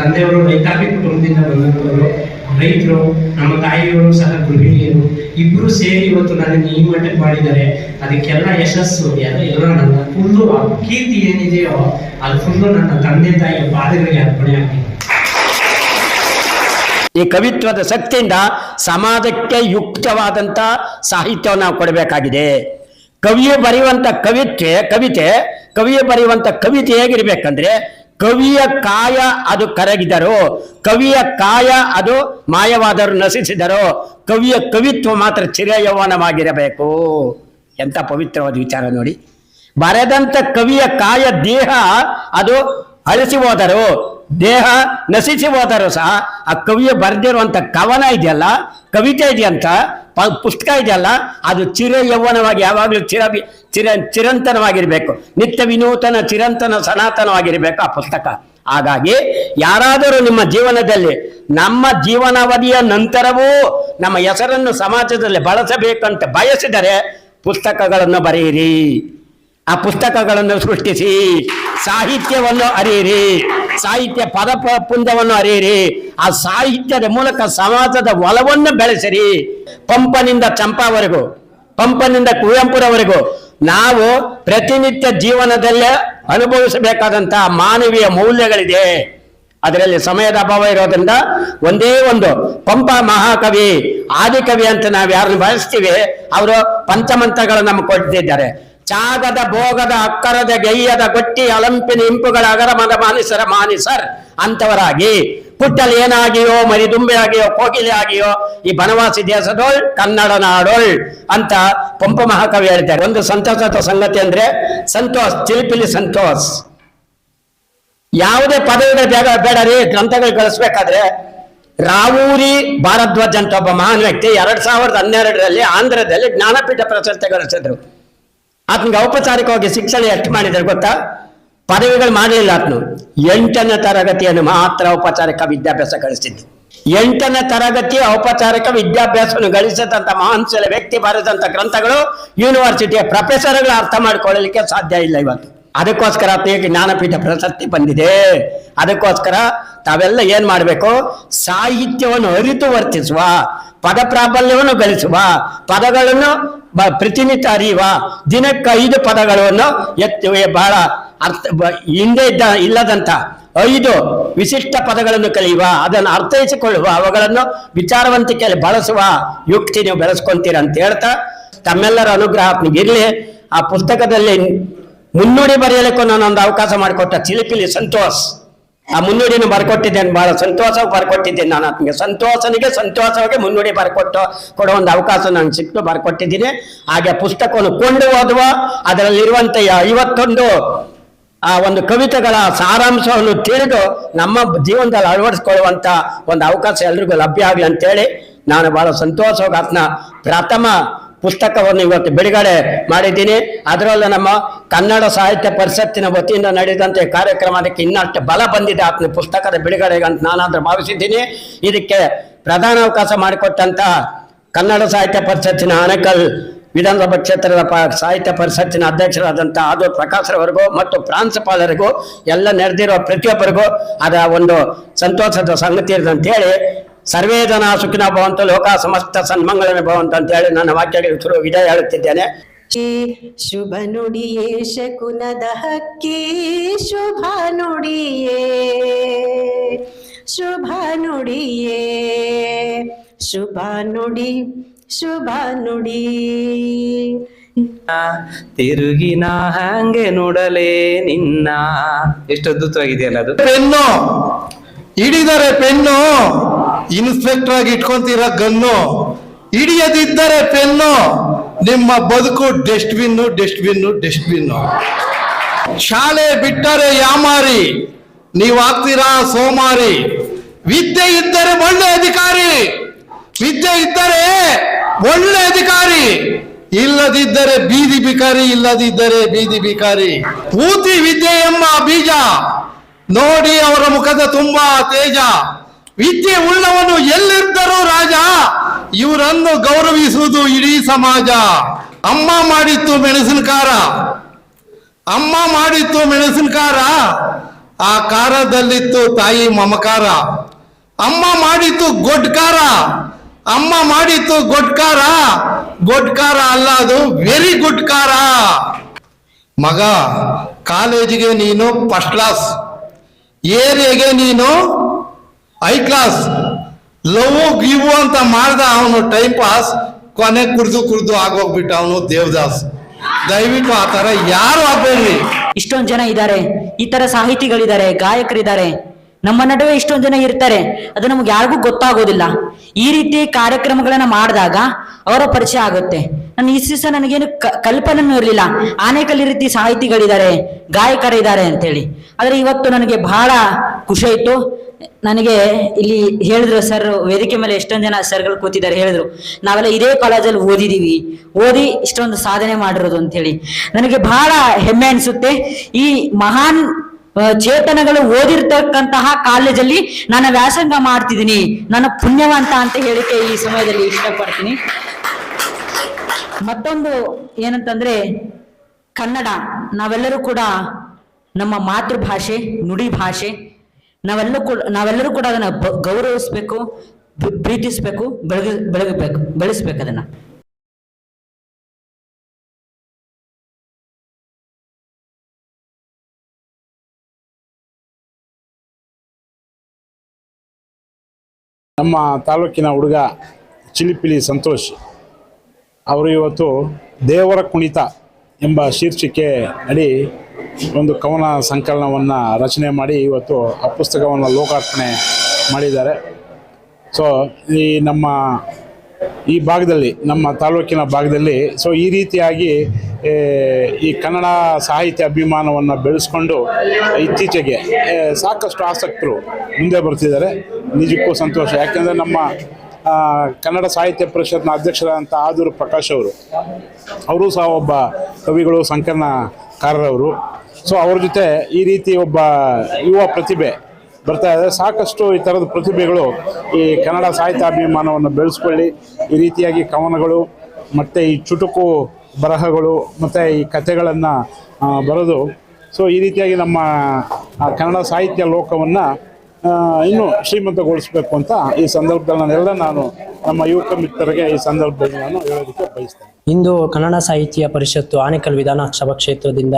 ತಂದೆಯವರು ರೈತಾಪಿ ಕುಟುಂಬದಿಂದ ಬಂದಂಥವರು ರೈತರು, ನಮ್ಮ ತಾಯಿಯವರು ಸಹ ಗೃಹಿಣಿಯರು, ಇಬ್ರು ಸೇರಿ ಇವತ್ತು ನನಗೆ ಈ ಮಟ್ಟಕ್ಕೆ ಮಾಡಿದ್ದಾರೆ. ಅದಕ್ಕೆಲ್ಲ ಯಶಸ್ಸು ಎಲ್ಲ ನನ್ನ ಫುಲ್ಲು, ಆ ಕೀರ್ತಿ ಏನಿದೆಯೋ, ಅದು ಫುಲ್ಲು ನನ್ನ ತಂದೆ ತಾಯಿಯ ಪಾದಗಳಿಗೆ ಅರ್ಪಣೆ ಆಗಿದೆ ಈ ಕವಿತ್ವದ ಶಕ್ತಿಯಿಂದ ಸಮಾಜಕ್ಕೆ ಯುಕ್ತವಾದಂತ ಸಾಹಿತ್ಯವನ್ನು ನಾವು ಕೊಡಬೇಕಾಗಿದೆ. ಕವಿಯು ಬರೆಯುವಂತ ಕವಿತೆ ಕವಿತೆ, ಕವಿಯು ಬರೆಯುವಂಥ ಕವಿತೆ ಹೇಗಿರ್ಬೇಕಂದ್ರೆ ಕವಿಯ ಕಾಯ ಅದು ಕರಗಿದರು, ಕವಿಯ ಕಾಯ ಅದು ಮಾಯವಾದರು ನಶಿಸಿದರು, ಕವಿಯ ಕವಿತ್ವ ಮಾತ್ರ ಚಿರಯೌವನವಾಗಿರಬೇಕು. ಎಂಥ ಪವಿತ್ರವಾದ ವಿಚಾರ ನೋಡಿ. ಬರೆದಂಥ ಕವಿಯ ಕಾಯ ದೇಹ ಅದು ಅಳಿಸಿ ಹೋದರು, ದೇಹ ನಶಿಸಿ ಹೋದರು ಸಹ ಆ ಕವಿಯ ಬರೆದಿರುವಂಥ ಕವನ ಇದೆಯಲ್ಲ, ಕವಿತೆ ಇದೆಯಂತ ಪುಸ್ತಕ ಇದೆಯಲ್ಲ, ಅದು ಚಿರ ಯೌವನವಾಗಿ ಯಾವಾಗಲೂ ಚಿರ ಚಿರ, ಚಿರಂತನವಾಗಿರಬೇಕು. ನಿತ್ಯ ವಿನೂತನ, ಚಿರಂತನ, ಸನಾತನವಾಗಿರಬೇಕು ಆ ಪುಸ್ತಕ. ಹಾಗಾಗಿ ಯಾರಾದರೂ ನಿಮ್ಮ ಜೀವನದಲ್ಲಿ, ನಮ್ಮ ಜೀವನಾವಧಿಯ ನಂತರವೂ ನಮ್ಮ ಹೆಸರನ್ನು ಸಮಾಜದಲ್ಲಿ ಬಳಸಬೇಕಂತ ಬಯಸಿದರೆ ಪುಸ್ತಕಗಳನ್ನು ಬರೆಯಿರಿ. ಆ ಪುಸ್ತಕಗಳನ್ನು ಸೃಷ್ಟಿಸಿ, ಸಾಹಿತ್ಯವನ್ನು ಅರಿಯಿರಿ. ಸಾಹಿತ್ಯ ಪದ ಪುಂಜವನ್ನು ಅರಿಯಿರಿ. ಆ ಸಾಹಿತ್ಯದ ಮೂಲಕ ಸಮಾಜದ ಒಲವನ್ನು ಬೆಳೆಸಿರಿ. ಪಂಪನಿಂದ ಚಂಪಾವರೆಗೂ, ಪಂಪನಿಂದ ಕುವೆಂಪುರವರೆಗೂ ನಾವು ಪ್ರತಿನಿತ್ಯ ಜೀವನದಲ್ಲೇ ಅನುಭವಿಸಬೇಕಾದಂತಹ ಮಾನವೀಯ ಮೌಲ್ಯಗಳಿದೆ. ಅದರಲ್ಲಿ ಸಮಯದ ಅಭಾವ ಇರೋದ್ರಿಂದ ಒಂದೇ ಒಂದು ಪಂಪ ಮಹಾಕವಿ, ಆದಿಕವಿ ಅಂತ ನಾವು ಯಾರನ್ನು ಬಳಸ್ತೀವಿ ಅವರು ಪಂಚಮಂತ್ರಗಳು ನಮ್ಗೆ ಕೊಟ್ಟಿದ್ದಾರೆ. ಚಾಗದ ಭೋಗದ ಅಕ್ಕರದ ಗೈಯದ ಗೊಟ್ಟಿ ಅಲಂಪಿನ ಇಂಪುಗಳ ಅಗರಮದ ಮಾನಿಸರ ಮಾನಿಸರ್ ಅಂತವರಾಗಿ. ಪುಟ್ಟಲ್ ಏನಾಗಿಯೋ ಮರಿದುಂಬೆ ಆಗಿಯೋ ಕೋಗಿಲೆ ಆಗಿಯೋ ಈ ಬನವಾಸಿ ದೇಶದೋಳ್, ಕನ್ನಡ ನಾಡೋಳ್ ಅಂತ ಪಂಪ ಮಹಾಕವಿ ಹೇಳ್ತಾರೆ. ಒಂದು ಸಂತಸದ ಸಂಗತಿ ಅಂದ್ರೆ ಸಂತೋಷ್ ಚಿಲಿಪಿಲಿ ಸಂತೋಷ್. ಯಾವುದೇ ಪದವಿಗಳ ಬೇಡ ಬೇಡ ರೀ, ಗ್ರಂಥಗಳು ಗಳಿಸ್ಬೇಕಾದ್ರೆ ರಾವೂರಿ ಭಾರದ್ವಾಜ್ ಅಂತ ಒಬ್ಬ ಮಹಾನ್ ವ್ಯಕ್ತಿ ಎರಡ್ ಸಾವಿರದ ಹನ್ನೆರಡರಲ್ಲಿ ಆಂಧ್ರದಲ್ಲಿ ಜ್ಞಾನಪೀಠ ಪ್ರಶಸ್ತಿ ಗಳಿಸಿದ್ರು. ಆತನಿಗೆ ಔಪಚಾರಿಕವಾಗಿ ಶಿಕ್ಷಣ ಎಷ್ಟು ಮಾಡಿದ್ದಾರೆ ಗೊತ್ತಾ? ಪದವಿಗಳು ಮಾಡಲಿಲ್ಲ ಆತನು ಎಂಟನೇ ತರಗತಿಯನ್ನು ಮಾತ್ರ ಔಪಚಾರಿಕ ವಿದ್ಯಾಭ್ಯಾಸ ಗಳಿಸಿದ್ದು ಎಂಟನೇ ತರಗತಿ ಔಪಚಾರಿಕ ವಿದ್ಯಾಭ್ಯಾಸವನ್ನು ಗಳಿಸಿದಂತ ಮಹಾನ್ಸಲ ವ್ಯಕ್ತಿ ಬರೆದಂತ ಗ್ರಂಥಗಳು ಯೂನಿವರ್ಸಿಟಿಯ ಪ್ರೊಫೆಸರ್ಗಳು ಅರ್ಥ ಮಾಡಿಕೊಳ್ಳಲಿಕ್ಕೆ ಸಾಧ್ಯ ಇಲ್ಲ ಇವತ್ತು. ಅದಕ್ಕೋಸ್ಕರ ಜ್ಞಾನಪೀಠ ಪ್ರಶಸ್ತಿ ಬಂದಿದೆ. ಅದಕ್ಕೋಸ್ಕರ ತಾವೆಲ್ಲ ಏನ್ ಮಾಡಬೇಕು? ಸಾಹಿತ್ಯವನ್ನು ಅರಿತು ವರ್ತಿಸುವ ಪದ ಪ್ರಾಬಲ್ಯವನ್ನು ಗಳಿಸುವ ಪದಗಳನ್ನು ಬ- ಪ್ರತಿನಿತ್ಯ ಅರಿಯುವ. ದಿನಕ್ಕೆ ಐದು ಪದಗಳನ್ನು ಎತ್ತು ಬಹಳ ಅರ್ಥ ಹಿಂದೆ ಇದ್ದ, ಇಲ್ಲದಂತ ಐದು ವಿಶಿಷ್ಟ ಪದಗಳನ್ನು ಕಲಿಯುವ. ಅದನ್ನು ಅರ್ಥೈಸಿಕೊಳ್ಳುವ. ಅವುಗಳನ್ನು ವಿಚಾರವಂತಿಕೆಯಲ್ಲಿ ಬಳಸುವ ಯುಕ್ತಿ ನೀವು ಬೆಳೆಸ್ಕೊಂತೀರ ಅಂತ ಹೇಳ್ತಾ ತಮ್ಮೆಲ್ಲರ ಅನುಗ್ರಹ ಇರಲಿ. ಆ ಪುಸ್ತಕದಲ್ಲಿ ಮುನ್ನುಡಿ ಬರೆಯಲಿಕ್ಕೂ ನಾನೊಂದು ಅವಕಾಶ ಮಾಡಿಕೊಟ್ಟ ಚಿಲಿಪಿಲಿ ಸಂತೋಷ್. ಆ ಮುನ್ನುಡಿನ ಬರ್ಕೊಟ್ಟಿದ್ದೇನೆ ಬಹಳ ಸಂತೋಷವಾಗಿ ಬರ್ಕೊಟ್ಟಿದ್ದೇನೆ ನಾನು ಆತನಿಗೆ ಸಂತೋಷನಿಗೆ ಸಂತೋಷವಾಗಿ ಮುನ್ನುಡಿ ಬರ್ಕೊಟ್ಟು ಕೊಡೋ ಒಂದು ಅವಕಾಶ ನಾನು ಸಿಕ್ತು, ಬರ್ಕೊಟ್ಟಿದ್ದೀನಿ. ಹಾಗೆ ಪುಸ್ತಕವನ್ನು ಕೊಂಡು ಓದುವ, ಅದರಲ್ಲಿರುವಂತ ಐವತ್ತೊಂದು ಆ, ಒಂದು ಕವಿತೆಗಳ ಸಾರಾಂಶವನ್ನು ತಿಳಿದು ನಮ್ಮ ಜೀವನದಲ್ಲಿ ಅಳವಡಿಸ್ಕೊಳ್ಳುವಂತ ಒಂದು ಅವಕಾಶ ಎಲ್ರಿಗೂ ಲಭ್ಯ ಆಗಲಿ ಅಂತೇಳಿ ನಾನು ಬಹಳ ಸಂತೋಷವಾಗಿ ಆತ್ನ ಪ್ರಥಮ ಪುಸ್ತಕವನ್ನು ಇವತ್ತು ಬಿಡುಗಡೆ ಮಾಡಿದ್ದೀನಿ. ಅದರಲ್ಲೂ ನಮ್ಮ ಕನ್ನಡ ಸಾಹಿತ್ಯ ಪರಿಷತ್ತಿನ ವತಿಯಿಂದ ನಡೆದಂತೆ ಕಾರ್ಯಕ್ರಮ, ಅದಕ್ಕೆ ಇನ್ನಷ್ಟು ಬಲ ಬಂದಿದೆ. ಆತನ ಪುಸ್ತಕದ ಬಿಡುಗಡೆಗೆ ಅಂತ ನಾನಾದ್ರೂ ಭಾವಿಸಿದ್ದೀನಿ. ಇದಕ್ಕೆ ಪ್ರಧಾನ ಅವಕಾಶ ಮಾಡಿಕೊಟ್ಟಂತಹ ಕನ್ನಡ ಸಾಹಿತ್ಯ ಪರಿಷತ್ತಿನ ಆನೇಕಲ್ ವಿಧಾನಸಭಾ ಕ್ಷೇತ್ರದ ಪ, ಸಾಹಿತ್ಯ ಪರಿಷತ್ತಿನ ಅಧ್ಯಕ್ಷರಾದಂಥ ಆದೂರ್ ಪ್ರಕಾಶರವರೆಗೂ ಮತ್ತು ಪ್ರಾಂಶುಪಾಲರಿಗೂ ಎಲ್ಲ ನಡೆದಿರುವ ಪ್ರತಿಯೊಬ್ಬರಿಗೂ ಅದರ ಒಂದು ಸಂತೋಷದ ಸಂಗತಿ ಇದೆ ಅಂತೇಳಿ ಸರ್ವೇ ಜನ ಸುಖಿನ ಭವಂತ ಲೋಕ ಸಮಸ್ತ ಸನ್ಮಂಗಳನ ಭವಂತ ಅಂತ ಹೇಳಿ ನನ್ನ ವಾಕ್ಯಗಳಿಗೆ ಶುರು ವಿಜಯ ಹೇಳುತ್ತಿದ್ದೇನೆ. ಶುಭ ನುಡಿಯೇ ಶಕುನದ ಹಕ್ಕಿ ಶುಭ ನುಡಿಯೇ ಶುಭ ನುಡಿಯೇ ಶುಭ ನುಡಿ ಶುಭ ನುಡಿ. ತಿರುಗಿನ ಹಂಗೆ ನೋಡಲೇ ನಿನ್ನ. ಎಷ್ಟು ಅದ್ಭುತವಾಗಿದೆಯಲ್ಲ ಅದು? ಪೆನ್ನು ಹಿಡಿದರೆ ಪೆನ್ನು. ಇನ್ಸ್ಪೆಕ್ಟರ್ ಆಗಿ ಇಟ್ಕೊಂತೀರ ಗನ್ನು? ಹಿಡಿಯದಿದ್ದರೆ ಪೆನ್ನು. ನಿಮ್ಮ ಬದುಕು ಡಸ್ಟ್ಬಿನ್ನು ಡಸ್ಟ್ಬಿನ್ನು ಡಸ್ಟ್ಬಿನ್ನು. ಶಾಲೆ ಬಿಟ್ಟರೆ ಯಾಮಾರಿ? ನೀವಾಗ್ತೀರಾ ಸೋಮಾರಿ? ವಿದ್ಯೆ ಇದ್ದರೆ ಒಳ್ಳೆ ಅಧಿಕಾರಿ. ವಿದ್ಯೆ ಇದ್ದರೆ ಒಳ್ಳೆ ಅಧಿಕಾರಿ. ಇಲ್ಲದಿದ್ದರೆ ಬೀದಿ ಬಿಕಾರಿ ಇಲ್ಲದಿದ್ದರೆ ಬೀದಿ ಬಿಕಾರಿ ಪೂತಿ ವಿದ್ಯೆ ಎಂಬ ಬೀಜ. ನೋಡಿ ಅವರ ಮುಖದ ತುಂಬಾ ತೇಜ. ವಿದ್ಯೆ ಉಳ್ಳವನು ಎಲ್ಲಿದ್ದರೂ ರಾಜ. ಇವರನ್ನು ಗೌರವಿಸುವುದು ಇಡೀ ಸಮಾಜ. ಅಮ್ಮ ಮಾಡಿತ್ತು ಮೆಣಸಿನಕಾರ ಅಮ್ಮ ಮಾಡಿತ್ತು ಮೆಣಸಿನಕಾರ ಆ ಕಾರದಲ್ಲಿತ್ತು ತಾಯಿ ಮಮಕಾರ. ಅಮ್ಮ ಮಾಡಿತ್ತು ಗೊಡ್ಕಾರ ಅಮ್ಮ ಮಾಡಿತ್ತು ಗೊಡ್ಕಾರ ಗೊಡ್ಕಾರ ಅಲ್ಲ, ಅದು ವೆರಿ ಗುಡ್ ಕಾರ ಮಗ, ಕಾಲೇಜಿಗೆ ನೀನು ಫಸ್ಟ್ ಕ್ಲಾಸ್. ಏರಿಯಾಗೆ ನೀನು ಐ ಕ್ಲಾಸ್ ಲವ್ ಗಿವ್ ಅಂತ ಮಾಡ್ದ ಅವನು ಟೈಮ್ ಪಾಸ್ ಕೊನೆ ಕುಡ್ದು ಕುಡ್ದು ಆಗೋಗ್ಬಿಟ್ಟ ಅವನು ದೇವದಾಸ್. ದಯವಿಟ್ಟು ಆ ತರ ಯಾರು ಆಗಬೇಡಿ ಇಷ್ಟೊಂದು ಜನ ಇದ್ದಾರೆ ಈ ತರ ಸಾಹಿತಿಗಳಿದ್ದಾರೆ ಗಾಯಕರಿದ್ದಾರೆ ನಮ್ಮ ನಡುವೆ ಇಷ್ಟೊಂದು ಜನ ಇರ್ತಾರೆ, ಅದು ನಮ್ಗೆ ಯಾರಿಗೂ ಗೊತ್ತಾಗೋದಿಲ್ಲ. ಈ ರೀತಿ ಕಾರ್ಯಕ್ರಮಗಳನ್ನ ಮಾಡಿದಾಗ ಅವರ ಪರಿಚಯ ಆಗುತ್ತೆ. ನನ್ನ ಈ ದಿವಸ ನನಗೇನು ಕಲ್ಪನೆ ಇರಲಿಲ್ಲ. ಆನೇಕಲ್ ರೀತಿ ಸಾಹಿತಿಗಳಿದ್ದಾರೆ ಗಾಯಕರಿದ್ದಾರೆ ಅಂತೇಳಿ. ಆದ್ರೆ ಇವತ್ತು ನನಗೆ ಬಹಳ ಖುಷಿ ಆಯ್ತು. ನನಗೆ ಇಲ್ಲಿ ಹೇಳಿದ್ರು ಸರ್ ವೇದಿಕೆ ಮೇಲೆ ಎಷ್ಟೊಂದು ಜನ ಸರ್ಗಳು ಕೂತಿದ್ದಾರೆ, ಹೇಳಿದ್ರು. ನಾವೆಲ್ಲ ಇದೇ ಕಾಲೇಜಲ್ಲಿ ಓದಿದೀವಿ. ಓದಿ ಇಷ್ಟೊಂದು ಸಾಧನೆ ಮಾಡಿರೋದು ಅಂತ ಹೇಳಿ ನನಗೆ ಬಹಳ ಹೆಮ್ಮೆ ಅನಿಸುತ್ತೆ. ಈ ಮಹಾನ್ ಚೇತನಗಳು ಓದಿರ್ತಕ್ಕಂತಹ ಕಾಲೇಜಲ್ಲಿ ನಾನು ವ್ಯಾಸಂಗ ಮಾಡ್ತಿದ್ದೀನಿ. ನನ್ನ ಪುಣ್ಯವಂತ ಅಂತ ಹೇಳಿಕೆ ಈ ಸಮಯದಲ್ಲಿ ಇಷ್ಟಪಡ್ತೀನಿ. ಮತ್ತೊಂದು ಏನಂತಂದ್ರೆ, ಕನ್ನಡ. ನಾವೆಲ್ಲರೂ ಕೂಡ ನಮ್ಮ ಮಾತೃಭಾಷೆ, ನುಡಿ ಭಾಷೆ. ನಾವೆಲ್ಲೂ ಕೂಡ, ನಾವೆಲ್ಲರೂ ಕೂಡ ಅದನ್ನ ಗೌರವಿಸಬೇಕು ಪ್ರೀತಿಸಬೇಕು, ಬೆಳಗಿ, ಬೆಳಗಬೇಕು, ಬೆಳೆಸ್ಬೇಕು ಅದನ್ನ. ನಮ್ಮ ತಾಲೂಕಿನ ಹುಡುಗ ಚಿಲಿಪಿಲಿ ಸಂತೋಷ್, ಅವರು ಇವತ್ತು ದೇವರ ಕುಣಿತ ಎಂಬ ಶೀರ್ಷಿಕೆ ಅಡಿ ಒಂದು ಕವನ ಸಂಕಲನವನ್ನು ರಚನೆ ಮಾಡಿ ಇವತ್ತು ಆ ಪುಸ್ತಕವನ್ನು ಲೋಕಾರ್ಪಣೆ ಮಾಡಿದ್ದಾರೆ. ಸೊ ಈ ನಮ್ಮ ಈ ಭಾಗದಲ್ಲಿ, ನಮ್ಮ ತಾಲೂಕಿನ ಭಾಗದಲ್ಲಿ ಸೊ ಈ ರೀತಿಯಾಗಿ ಈ ಕನ್ನಡ ಸಾಹಿತ್ಯ ಅಭಿಮಾನವನ್ನು ಬೆಳೆಸ್ಕೊಂಡು ಇತ್ತೀಚೆಗೆ ಸಾಕಷ್ಟು ಆಸಕ್ತರು ಮುಂದೆ ಬರ್ತಿದ್ದಾರೆ. ನಿಜಕ್ಕೂ ಸಂತೋಷ. ಯಾಕೆಂದರೆ ನಮ್ಮ ಕನ್ನಡ ಸಾಹಿತ್ಯ ಪರಿಷತ್ನ ಅಧ್ಯಕ್ಷರಾದಂಥ ಆದೂರು ಪ್ರಕಾಶ್ ಅವರು. ಅವರು ಸಹ ಒಬ್ಬ ಕವಿಗಳು, ಸಂಕಲನಕಾರರವರು. ಸೊ ಅವ್ರ ಜೊತೆ ಈ ರೀತಿ ಒಬ್ಬ ಯುವ ಪ್ರತಿಭೆ ಬರ್ತಾ ಇದೆ. ಸಾಕಷ್ಟು ಈ ಥರದ ಪ್ರತಿಭೆಗಳು ಈ ಕನ್ನಡ ಸಾಹಿತ್ಯ ಅಭಿಮಾನವನ್ನು ಬೆಳೆಸ್ಕೊಳ್ಳಿ. ಈ ರೀತಿಯಾಗಿ ಕವನಗಳು, ಮತ್ತು ಈ ಚುಟುಕು ಬರಹಗಳು, ಮತ್ತು ಈ ಕಥೆಗಳನ್ನು ಬರೆದು, ಸೊ, ಈ ರೀತಿಯಾಗಿ ನಮ್ಮ ಕನ್ನಡ ಸಾಹಿತ್ಯ ಲೋಕವನ್ನು ಇನ್ನೂ ಶ್ರೀಮಂತಗೊಳಿಸಬೇಕು ಅಂತ ಈ ಸಂದರ್ಭದಲ್ಲಿ ನಾನೆಲ್ಲ ನಾನು ನಮ್ಮ ಯುವಕ ಮಿತ್ರರಿಗೆ ಈ ಸಂದರ್ಭದಲ್ಲಿ ನಾನು ಹೇಳೋದಕ್ಕೆ ಬಯಸ್ತೇನೆ. ಇಂದು ಕನ್ನಡ ಸಾಹಿತ್ಯ ಪರಿಷತ್ತು ಆನೇಕಲ್ ವಿಧಾನಸಭಾ ಕ್ಷೇತ್ರದಿಂದ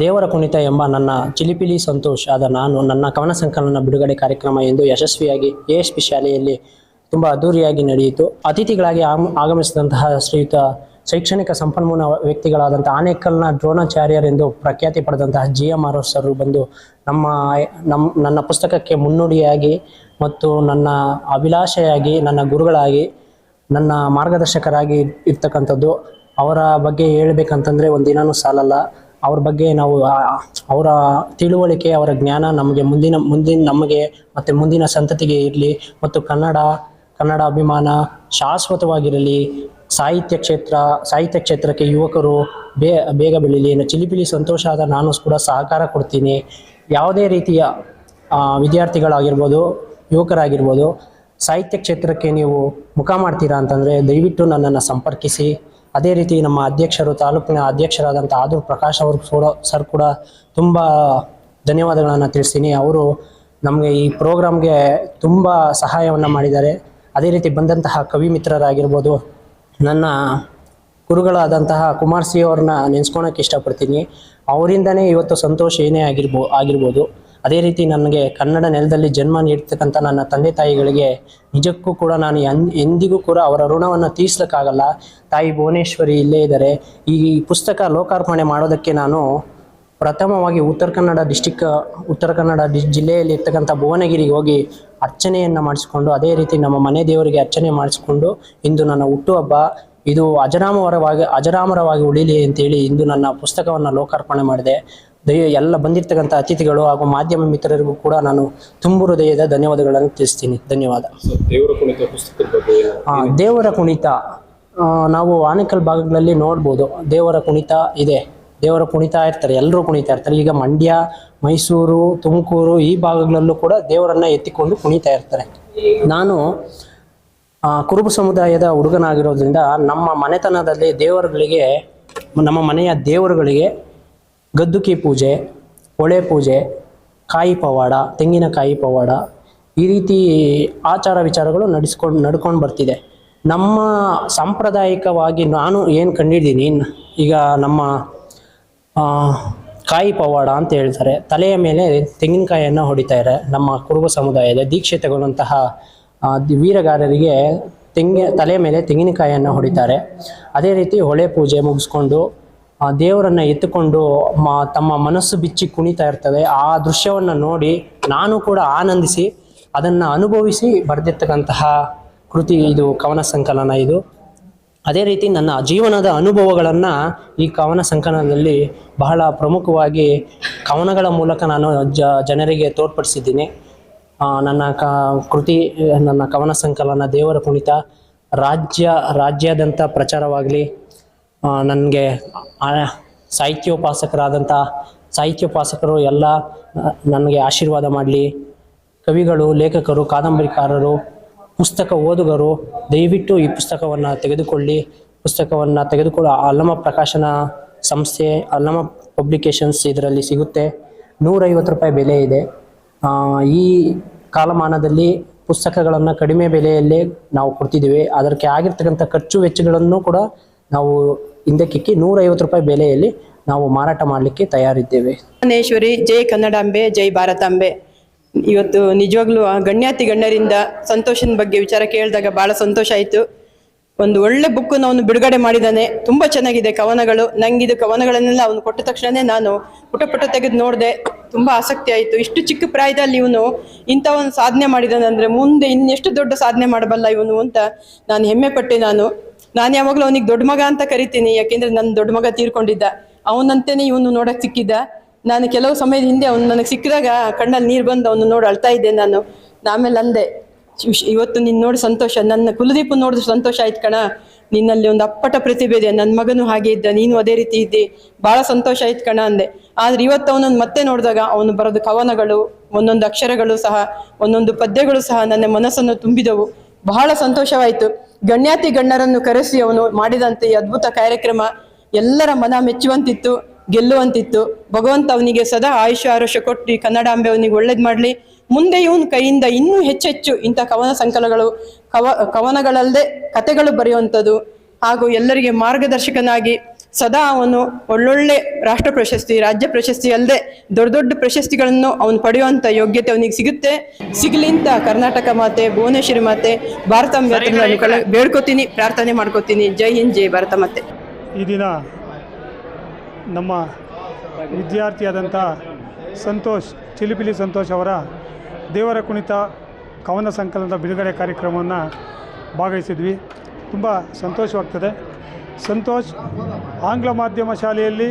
ದೇವರ ಕುಣಿತ ಎಂಬ ನನ್ನ ಚಿಲಿಪಿಲಿ ಸಂತೋಷ ಆದ ನಾನು ನನ್ನ ಕವನ ಸಂಕಲನ ಬಿಡುಗಡೆ ಕಾರ್ಯಕ್ರಮ ಎಂದು ಯಶಸ್ವಿಯಾಗಿ ಎಎಸ್ಪಿ ಶಾಲೆಯಲ್ಲಿ ತುಂಬ ಅದ್ದೂರಿಯಾಗಿ ನಡೆಯಿತು. ಅತಿಥಿಗಳಾಗಿ ಆಗಮಿಸಿದಂತಹ ಶ್ರೀಯುತ ಶೈಕ್ಷಣಿಕ ಸಂಪನ್ಮೂಲ ವ್ಯಕ್ತಿಗಳಾದಂಥ ಆನೇಕಲ್ನ ದ್ರೋಣಾಚಾರ್ಯರೆಂದು ಪ್ರಖ್ಯಾತಿ ಪಡೆದಂತಹ ಜಿ ಎಂ ಆರ್ ಸರ್ ಬಂದು ನಮ್ಮ ನಮ್ಮ ನನ್ನ ಪುಸ್ತಕಕ್ಕೆ ಮುನ್ನುಡಿಯಾಗಿ ಮತ್ತು ನನ್ನ ಅಭಿಲಾಷೆಯಾಗಿ, ನನ್ನ ಗುರುಗಳಾಗಿ, ನನ್ನ ಮಾರ್ಗದರ್ಶಕರಾಗಿ ಇರ್ತಕ್ಕಂಥದ್ದು, ಅವರ ಬಗ್ಗೆ ಹೇಳ್ಬೇಕಂತಂದರೆ ಒಂದಿನೂ ಸಾಲಲ್ಲ. ಅವ್ರ ಬಗ್ಗೆ ನಾವು ಅವರ ತಿಳುವಳಿಕೆ, ಅವರ ಜ್ಞಾನ ನಮಗೆ ಮುಂದಿನ ಮುಂದಿನ, ನಮಗೆ ಮತ್ತು ಮುಂದಿನ ಸಂತತಿಗೆ ಇರಲಿ ಮತ್ತು ಕನ್ನಡ ಕನ್ನಡ ಅಭಿಮಾನ ಶಾಶ್ವತವಾಗಿರಲಿ. ಸಾಹಿತ್ಯ ಕ್ಷೇತ್ರ, ಸಾಹಿತ್ಯ ಕ್ಷೇತ್ರಕ್ಕೆ ಯುವಕರು ಬೇ, ಬೇಗ ಬೆಳೀಲಿ ಚಿಲಿಪಿಲಿ ಸಂತೋಷ ಆದ ನಾನು ಕೂಡ ಸಹಕಾರ ಕೊಡ್ತೀನಿ. ಯಾವುದೇ ರೀತಿಯ ವಿದ್ಯಾರ್ಥಿಗಳಾಗಿರ್ಬೋದು, ಯುವಕರಾಗಿರ್ಬೋದು, ಸಾಹಿತ್ಯ ಕ್ಷೇತ್ರಕ್ಕೆ ನೀವು ಮುಖ ಮಾಡ್ತೀರಾ ಅಂತಂದರೆ ದಯವಿಟ್ಟು ನನ್ನನ್ನು ಸಂಪರ್ಕಿಸಿ. ಅದೇ ರೀತಿ ನಮ್ಮ ಅಧ್ಯಕ್ಷರು, ತಾಲೂಕಿನ ಅಧ್ಯಕ್ಷರಾದಂಥ ಆದೂರ್ ಪ್ರಕಾಶ್ ಅವರು ಕೂಡ, ಸರ್ ಕೂಡ ತುಂಬ ಧನ್ಯವಾದಗಳನ್ನು ತಿಳಿಸ್ತೀನಿ. ಅವರು ನಮಗೆ ಈ ಪ್ರೋಗ್ರಾಮ್ಗೆ ತುಂಬ ಸಹಾಯವನ್ನು ಮಾಡಿದ್ದಾರೆ. ಅದೇ ರೀತಿ ಬಂದಂತಹ ಕವಿ ಮಿತ್ರರಾಗಿರ್ಬೋದು ನನ್ನ ಗುರುಗಳಾದಂತಹ ಕುಮಾರ್ ಸಿ ಅವ್ರನ್ನ ನೆನೆಸ್ಕೊಳಕ್ಕೆ ಇಷ್ಟಪಡ್ತೀನಿ. ಅವರಿಂದನೇ ಇವತ್ತು ಸಂತೋಷ ಏನೇ ಆಗಿರ್ಬೋ, ಆಗಿರ್ಬೋದು. ಅದೇ ರೀತಿ ನನಗೆ ಕನ್ನಡ ನೆಲದಲ್ಲಿ ಜನ್ಮ ನೀಡ್ತಕ್ಕಂಥ ನನ್ನ ತಂದೆ ತಾಯಿಗಳಿಗೆ ನಿಜಕ್ಕೂ ಕೂಡ ನಾನು ಎಂದಿಗೂ ಕೂಡ ಅವರ ಋಣವನ್ನು ತೀರಿಸ್ಲಿಕ್ಕಾಗಲ್ಲ. ತಾಯಿ ಭುವನೇಶ್ವರಿ ಇಲ್ಲೇ ಇದ್ದಾರೆ. ಈ ಪುಸ್ತಕ ಲೋಕಾರ್ಪಣೆ ಮಾಡೋದಕ್ಕೆ ನಾನು ಪ್ರಥಮವಾಗಿ ಉತ್ತರ ಕನ್ನಡ ಡಿಸ್ಟಿಕ್ ಉತ್ತರ ಕನ್ನಡ ಡಿ ಜಿಲ್ಲೆಯಲ್ಲಿ ಇರ್ತಕ್ಕಂಥ ಭುವನಗಿರಿಗೆ ಹೋಗಿ ಅರ್ಚನೆಯನ್ನು ಮಾಡಿಸಿಕೊಂಡು ಅದೇ ರೀತಿ ನಮ್ಮ ಮನೆ ದೇವರಿಗೆ ಅರ್ಚನೆ ಮಾಡಿಸಿಕೊಂಡು ಇಂದು ನನ್ನ ಹುಟ್ಟುಹಬ್ಬ ಇದು ಅಜರಾಮರವಾಗಿ ಅಜರಾಮರವಾಗಿ ಉಳಿಲಿ ಅಂತೇಳಿ ಇಂದು ನನ್ನ ಪುಸ್ತಕವನ್ನು ಲೋಕಾರ್ಪಣೆ ಮಾಡಿದೆ. ದಯ ಎಲ್ಲ ಬಂದಿರ್ತಕ್ಕಂಥ ಅತಿಥಿಗಳು ಹಾಗೂ ಮಾಧ್ಯಮ ಮಿತ್ರರಿಗೂ ಕೂಡ ನಾನು ತುಂಬು ಹೃದಯದ ಧನ್ಯವಾದಗಳನ್ನು ತಿಳಿಸ್ತೀನಿ. ಧನ್ಯವಾದ. ದೇವರ ಕುಣಿತ ಆ, ನಾವು ಆನೇಕಲ್ ಭಾಗಗಳಲ್ಲಿ ನೋಡ್ಬೋದು. ದೇವರ ಕುಣಿತ ಇದೆ. ದೇವರ ಕುಣಿತಾ ಇರ್ತಾರೆ ಎಲ್ಲರೂ ಕುಣಿತಾ ಇರ್ತಾರೆ. ಈಗ ಮಂಡ್ಯ, ಮೈಸೂರು, ತುಮಕೂರು ಈ ಭಾಗಗಳಲ್ಲೂ ಕೂಡ ದೇವರನ್ನ ಎತ್ತಿಕೊಂಡು ಕುಣಿತಾ ಇರ್ತಾರೆ. ನಾನು ಕುರುಬ ಸಮುದಾಯದ ಹುಡುಗನಾಗಿರೋದ್ರಿಂದ ನಮ್ಮ ಮನೆತನದಲ್ಲಿ ದೇವರುಗಳಿಗೆ, ನಮ್ಮ ಮನೆಯ ದೇವರುಗಳಿಗೆ ಗದ್ದುಕಿ ಪೂಜೆ ಹೊಳೆ ಪೂಜೆ, ಕಾಯಿ ಪವಾಡ ತೆಂಗಿನಕಾಯಿ ಪವಾಡ ಈ ರೀತಿ ಆಚಾರ ವಿಚಾರಗಳು ನಡೆಸ್ಕೊಂಡು, ನಡ್ಕೊಂಡು ಬರ್ತಿದೆ. ನಮ್ಮ ಸಾಂಪ್ರದಾಯಿಕವಾಗಿ ನಾನು ಏನು ಕಂಡಿದ್ದೀನಿ, ಈಗ ನಮ್ಮ ಕಾಯಿ ಪವಾಡ ಅಂತ ಹೇಳ್ತಾರೆ. ತಲೆಯ ಮೇಲೆ ತೆಂಗಿನಕಾಯಿಯನ್ನು ಹೊಡಿತಾರೆ ನಮ್ಮ ಕುರುಬ ಸಮುದಾಯದ ದೀಕ್ಷೆ ತಗೊಳ್ಳುವಂತಹ ವೀರಗಾರರಿಗೆ ತೆಂಗಿನ ತಲೆಯ ಮೇಲೆ ತೆಂಗಿನಕಾಯಿಯನ್ನು ಹೊಡಿತಾರೆ. ಅದೇ ರೀತಿ ಹೊಳೆ ಪೂಜೆ ಮುಗಿಸ್ಕೊಂಡು ದೇವರನ್ನು ಎತ್ತುಕೊಂಡು, ಮ, ತಮ್ಮ ಮನಸ್ಸು ಬಿಚ್ಚಿ ಕುಣಿತಾ ಇರ್ತವೆ. ಆ ದೃಶ್ಯವನ್ನು ನೋಡಿ ನಾನು ಕೂಡ ಆನಂದಿಸಿ, ಅದನ್ನು ಅನುಭವಿಸಿ ಬರೆದಿರ್ತಕ್ಕಂತಹ ಕೃತಿ ಇದು, ಕವನ ಸಂಕಲನ ಇದು. ಅದೇ ರೀತಿ ನನ್ನ ಜೀವನದ ಅನುಭವಗಳನ್ನು ಈ ಕವನ ಸಂಕಲನದಲ್ಲಿ ಬಹಳ ಪ್ರಮುಖವಾಗಿ ಕವನಗಳ ಮೂಲಕ ನಾನು ಜ, ಜನರಿಗೆ ತೋರ್ಪಡಿಸಿದ್ದೀನಿ. ನನ್ನ ಕ, ಕೃತಿ, ನನ್ನ ಕವನ ಸಂಕಲನ ದೇವರ ಕುಣಿತ, ರಾಜ್ಯ, ರಾಜ್ಯಾದ್ಯಂತ ಪ್ರಚಾರವಾಗಲಿ ನನಗೆ ಸಾಹಿತ್ಯೋಪಾಸಕರಾದಂಥ ಸಾಹಿತ್ಯೋಪಾಸಕರು ಎಲ್ಲ ನನಗೆ ಆಶೀರ್ವಾದ ಮಾಡಲಿ. ಕವಿಗಳು, ಲೇಖಕರು, ಕಾದಂಬರಿಕಾರರು ಪುಸ್ತಕ ಓದುಗರು, ದಯವಿಟ್ಟು ಈ ಪುಸ್ತಕವನ್ನು ತೆಗೆದುಕೊಳ್ಳಿ. ಪುಸ್ತಕವನ್ನು ತೆಗೆದುಕೊಳ್ಳೋ ಅಲ್ಲಮ ಪ್ರಕಾಶನ ಸಂಸ್ಥೆ, ಅಲ್ಲಮ ಪಬ್ಲಿಕೇಶನ್ಸ್ ಇದರಲ್ಲಿ ಸಿಗುತ್ತೆ. ನೂರೈವತ್ತು ರೂಪಾಯಿ ಬೆಲೆ ಇದೆ. ಈ ಕಾಲಮಾನದಲ್ಲಿ ಪುಸ್ತಕಗಳನ್ನು ಕಡಿಮೆ ಬೆಲೆಯಲ್ಲೇ ನಾವು ಕೊಡ್ತಿದ್ದೀವಿ. ಅದಕ್ಕೆ ಆಗಿರ್ತಕ್ಕಂಥ ಖರ್ಚು ವೆಚ್ಚಗಳನ್ನು ಕೂಡ ನಾವು ಹಿಂದಕ್ಕಿಕ್ಕಿ ನೂರೈವತ್ತು ರೂಪಾಯಿ ಬೆಲೆಯಲ್ಲಿ ನಾವು ಮಾರಾಟ ಮಾಡಲಿಕ್ಕೆ ತಯಾರಿದ್ದೇವೆ. ಭುವನೇಶ್ವರಿ ಜೈ ಕನ್ನಡಾಂಬೆ, ಜೈ ಭಾರತಾಂಬೆ. ಇವತ್ತು ನಿಜವಾಗ್ಲೂ ಆ ಗಣ್ಯಾತಿ ಗಣ್ಯರಿಂದ ಸಂತೋಷನ ಬಗ್ಗೆ ವಿಚಾರ ಕೇಳಿದಾಗ ಬಹಳ ಸಂತೋಷ ಆಯಿತು. ಒಂದು ಒಳ್ಳೆ ಬುಕ್ ಅವನು ಬಿಡುಗಡೆ ಮಾಡಿದ್ದಾನೆ ತುಂಬಾ ಚೆನ್ನಾಗಿದೆ ಕವನಗಳು. ನಂಗಿದು ಕವನಗಳನ್ನೆಲ್ಲ ಅವನು ಕೊಟ್ಟ ತಕ್ಷಣನೇ ನಾನು ಪುಟ ಪುಟ ತೆಗೆದು ನೋಡಿದೆ. ತುಂಬಾ ಆಸಕ್ತಿ ಆಯಿತು. ಇಷ್ಟು ಚಿಕ್ಕ ಪ್ರಾಯದಲ್ಲಿ ಇವನು ಇಂಥ ಒಂದು ಸಾಧನೆ ಮಾಡಿದಾನೆ ಅಂದ್ರೆ ಮುಂದೆ ಇನ್ನೆಷ್ಟು ದೊಡ್ಡ ಸಾಧನೆ ಮಾಡಬಲ್ಲ ಇವನು ಅಂತ ನಾನು ಹೆಮ್ಮೆ ಪಟ್ಟೆ ನಾನು. ನಾನು ಯಾವಾಗಲೂ ಅವನಿಗೆ ದೊಡ್ಡ ಮಗ ಅಂತ ಕರಿತೀನಿ. ಯಾಕೆಂದ್ರೆ ನನ್ನ ದೊಡ್ಡ ಮಗ ತೀರ್ಕೊಂಡಿದ್ದ. ಅವನಂತೇನೆ ಇವನು ನೋಡಕ್ ಸಿಕ್ಕಿದ್ದ. ನಾನು ಕೆಲವು ಸಮಯದ ಹಿಂದೆ ಅವನು ನನಗೆ ಸಿಕ್ಕಿದಾಗ ಕಣ್ಣಲ್ಲಿ ನೀರು ಬಂದು ಅವನು ನೋಡಿ ಅಳ್ತಾ ಇದ್ದೆ ನಾನು. ಆಮೇಲೆ ಅಂದೆ ಇವತ್ತು ನೀನು ನೋಡಿ ಸಂತೋಷ, ನನ್ನ ಕುಲದೀಪ ನೋಡಿದ್ರೆ ಸಂತೋಷ ಆಯ್ತು ಕಣ. ನಿನ್ನಲ್ಲಿ ಒಂದು ಅಪ್ಪಟ ಪ್ರತಿಭೆ ಇದೆ, ನನ್ನ ಮಗನು ಹಾಗೆ ಇದ್ದ, ನೀನು ಅದೇ ರೀತಿ ಇದ್ದಿ ಬಹಳ ಸಂತೋಷ ಆಯ್ತು ಕಣ, ಅಂದೆ. ಆದ್ರೆ ಇವತ್ತು ಅವನನ್ನು ಮತ್ತೆ ನೋಡಿದಾಗ ಅವನು ಬರೆದ ಕವನಗಳು, ಒಂದೊಂದು ಅಕ್ಷರಗಳು ಸಹ, ಒಂದೊಂದು ಪದ್ಯಗಳು ಸಹ ನನ್ನ ಮನಸ್ಸನ್ನು ತುಂಬಿದವು. ಬಹಳ ಸಂತೋಷವಾಯಿತು. ಗಣ್ಯಾತಿ ಗಣ್ಯರನ್ನು ಕರೆಸಿ ಅವನು ಮಾಡಿದಂತೆ ಈ ಅದ್ಭುತ ಕಾರ್ಯಕ್ರಮ ಎಲ್ಲರ ಮನ ಮೆಚ್ಚುವಂತಿತ್ತು. ಗೆಲ್ಲುವಂತಿತ್ತು. ಭಗವಂತ ಅವನಿಗೆ ಸದಾ ಆಯುಷ ಆರೋಷ ಕೊಟ್ಟು ಕನ್ನಡಾಂಬೆ ಅವನಿಗೆ ಒಳ್ಳೇದು ಮಾಡಲಿ. ಮುಂದೆ ಇವನ ಕೈಯಿಂದ ಇನ್ನೂ ಹೆಚ್ಚೆಚ್ಚು ಇಂಥ ಕವನ ಸಂಕಲಗಳು ಕವ ಕವನಗಳಲ್ಲದೆ ಕತೆಗಳು ಬರೆಯುವಂಥದ್ದು ಹಾಗೂ ಎಲ್ಲರಿಗೆ ಮಾರ್ಗದರ್ಶಕನಾಗಿ ಸದಾ ಅವನು ಒಳ್ಳೊಳ್ಳೆ ರಾಷ್ಟ್ರ ಪ್ರಶಸ್ತಿ ರಾಜ್ಯ ಪ್ರಶಸ್ತಿ ಅಲ್ಲದೆ ದೊಡ್ಡ ದೊಡ್ಡ ಪ್ರಶಸ್ತಿಗಳನ್ನು ಅವನು ಪಡೆಯುವಂಥ ಯೋಗ್ಯತೆ ಅವನಿಗೆ ಸಿಗುತ್ತೆ. ಸಿಗಲಿಂತ ಕರ್ನಾಟಕ ಮಾತೆ ಭುವನೇಶ್ವರಿ ಮಾತೆ ಭಾರತ ಬೇಡ್ಕೋತೀನಿ ಪ್ರಾರ್ಥನೆ ಮಾಡ್ಕೋತೀನಿ. ಜೈ ಹಿಂದ್ ಜೈ ಭಾರತ ಮಾತೆ. ಈ ದಿನ ನಮ್ಮ ವಿದ್ಯಾರ್ಥಿಯಾದಂಥ ಸಂತೋಷ್, ಚಿಲಿಪಿಲಿ ಸಂತೋಷ್ ಅವರ ದೇವರ ಕುಣಿತ, ಕವನ ಸಂಕಲನದ ಬಿಡುಗಡೆ ಕಾರ್ಯಕ್ರಮವನ್ನು ಭಾಗವಹಿಸಿದ್ವಿ. ತುಂಬ ಸಂತೋಷವಾಗ್ತದೆ. ಸಂತೋಷ್ ಆಂಗ್ಲ ಮಾಧ್ಯಮ ಶಾಲೆಯಲ್ಲಿ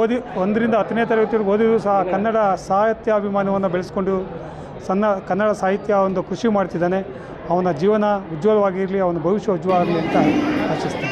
ಓದಿ ಒಂದರಿಂದ ಹತ್ತನೇ ತರಗತಿ ಓದಿದ್ರು ಸಹ ಕನ್ನಡ ಸಾಹಿತ್ಯ ಅಭಿಮಾನವನ್ನು ಬೆಳೆಸ್ಕೊಂಡು ಸಣ್ಣ ಕನ್ನಡ ಸಾಹಿತ್ಯ ಒಂದು ಕೃಷಿ ಮಾಡ್ತಿದ್ದಾನೆ. ಅವನ ಜೀವನ ಉಜ್ವಲವಾಗಿರಲಿ, ಅವನ ಭವಿಷ್ಯ ಉಜ್ವಲ ಆಗಲಿ ಅಂತ ಆಶಿಸ್ತೇನೆ.